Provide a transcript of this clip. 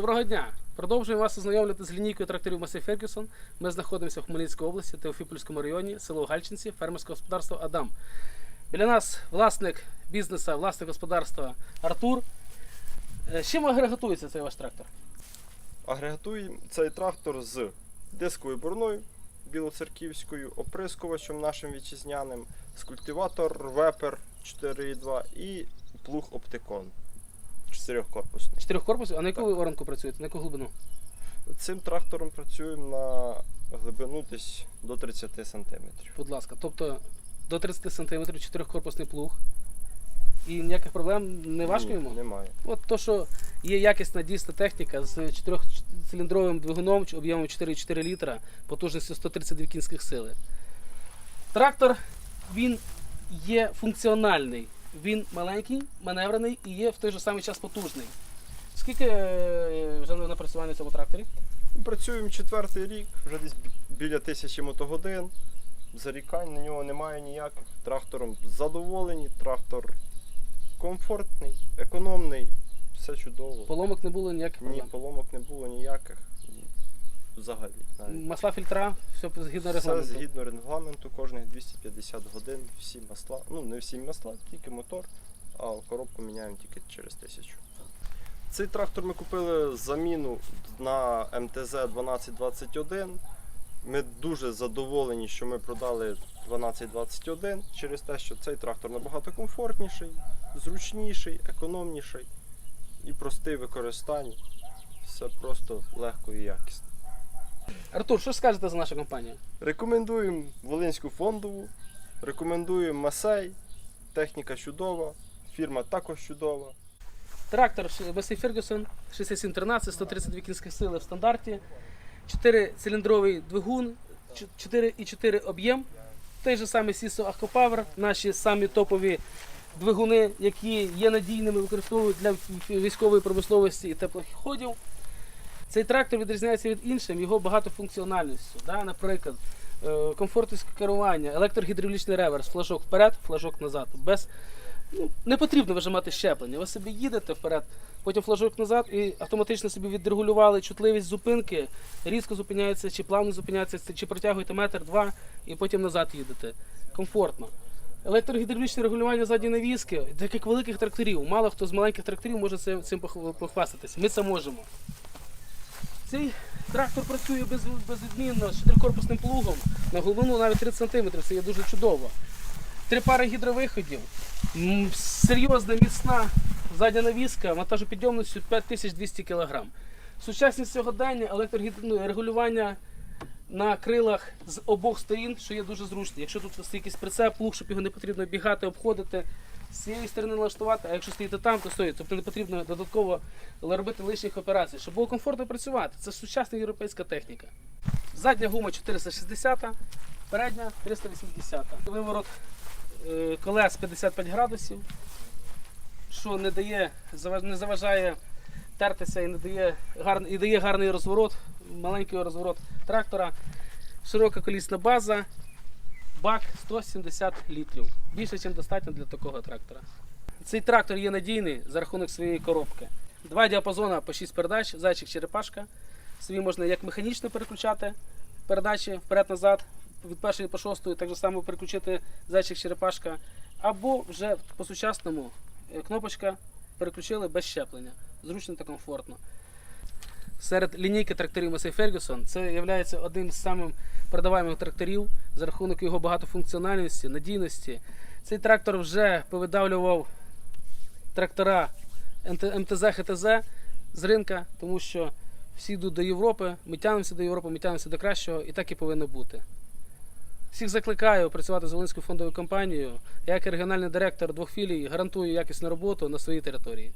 Доброго дня! Продовжуємо вас ознайомлювати з лінійкою тракторів Масей Фергюсон. Ми знаходимося в Хмельницькій області, Теофіпольському районі, село Гальчинці, фермерське господарство Адам. Біля нас власник бізнесу, власник господарства Артур. Е, з Чим агрегатується цей ваш трактор? Агрегатуємо цей трактор з дисковою борною білоцерківською, оприскувачем нашим вітчизняним, з культиватор вепер 4.2 і плуг оптикон чотирьохкорпусний. Чотирьох корпусів, а на яку ви оранку працюєте? На яку глибину? Цим трактором працюємо на глибину десь до 30 см. Будь ласка. Тобто до 30 см чотирьохкорпусний плуг. І ніяких проблем не важко йому? Немає. От то, що є якісна дійсна техніка з чотирьохциліндровим двигуном ч- об'ємом 4,4 літра, потужністю 132 кінських сили. Трактор він є функціональний. Він маленький, маневрений і є в той же самий час потужний. Скільки е, вже на цьому тракторі? Працюємо четвертий рік, вже десь біля тисячі мотогодин. Зарікань на нього немає ніяких. Трактором задоволені, трактор комфортний, економний, все чудово. Поломок не було ніяких Ні, проблем. поломок не було ніяких. Взагалі. навіть. Масла фільтра, все згідно Все регламенту. згідно регламенту, кожних 250 годин всі масла. Ну, не всі масла, тільки мотор, а коробку міняємо тільки через тисячу. Цей трактор ми купили заміну на МТЗ 1221. Ми дуже задоволені, що ми продали 1221 через те, що цей трактор набагато комфортніший, зручніший, економніший і простий в використанні. Все просто легко і якісно. Артур, що скажете за нашу компанію? Рекомендуємо Волинську фондову, рекомендуємо Масей, техніка чудова, фірма також чудова. Трактор Бесей Фергюсон 6713, 132 кінських сили в стандарті, 4-циліндровий двигун, 4,4 об'єм, той же самий Siso Aquapower, наші самі топові двигуни, які є надійними, використовують для військової промисловості і теплоходів. Цей трактор відрізняється від інших його багатофункціональністю. Да? Наприклад, е, комфортність керування, електрогідравлічний реверс, флажок вперед, флажок назад. Без ну, не потрібно вижимати щеплення. Ви собі їдете вперед, потім флажок назад і автоматично собі відрегулювали чутливість зупинки, різко зупиняється, чи плавно зупиняється, чи протягуєте метр два і потім назад їдете. Комфортно. Електрогідравлічне регулювання задньої навіски, так як великих тракторів. Мало хто з маленьких тракторів може цим похвастатися. Ми це можемо. Цей трактор працює без, безвідмінно з чотирикорпусним плугом на глибину навіть 30 см. Це є дуже чудово. Три пари гідровиходів. Серйозна, міцна задня навіска вантажопідйомністю 5200 кг. Сучасність сьогодення електрорегулювання на крилах з обох сторін, що є дуже зручно. Якщо тут якийсь прицеп, плуг, щоб його не потрібно бігати, обходити, з цієї сторони налаштувати, а якщо стоїте там, то стоїть. Тобто не потрібно додатково робити лишніх операцій, щоб було комфортно працювати. Це сучасна європейська техніка. Задня гума 460, передня 380. Виворот е, колес 55 градусів, що не дає, не заважає тертися і не дає і дає гарний розворот, маленький розворот трактора, широка колісна база, бак 170 літрів. Більше, ніж достатньо для такого трактора. Цей трактор є надійний за рахунок своєї коробки. Два діапазони по 6 передач, зайчик черепашка. Собі можна як механічно переключати передачі вперед-назад, від першої по шостої, так само переключити зайчик черепашка. Або вже по сучасному е, кнопочка переключили без щеплення. Зручно та комфортно. Серед лінійки тракторів Massey Ferguson це є одним з самих продаваємих тракторів за рахунок його багатофункціональності, надійності. Цей трактор вже повидавлював трактора МТЗ, ХТЗ з ринка, тому що всі йдуть до Європи, ми тягнемося до Європи, ми тягнемося до кращого, і так і повинно бути. Всіх закликаю працювати з Волинською фондовою компанією. Я, як регіональний директор двох філій, гарантую якісну роботу на своїй території.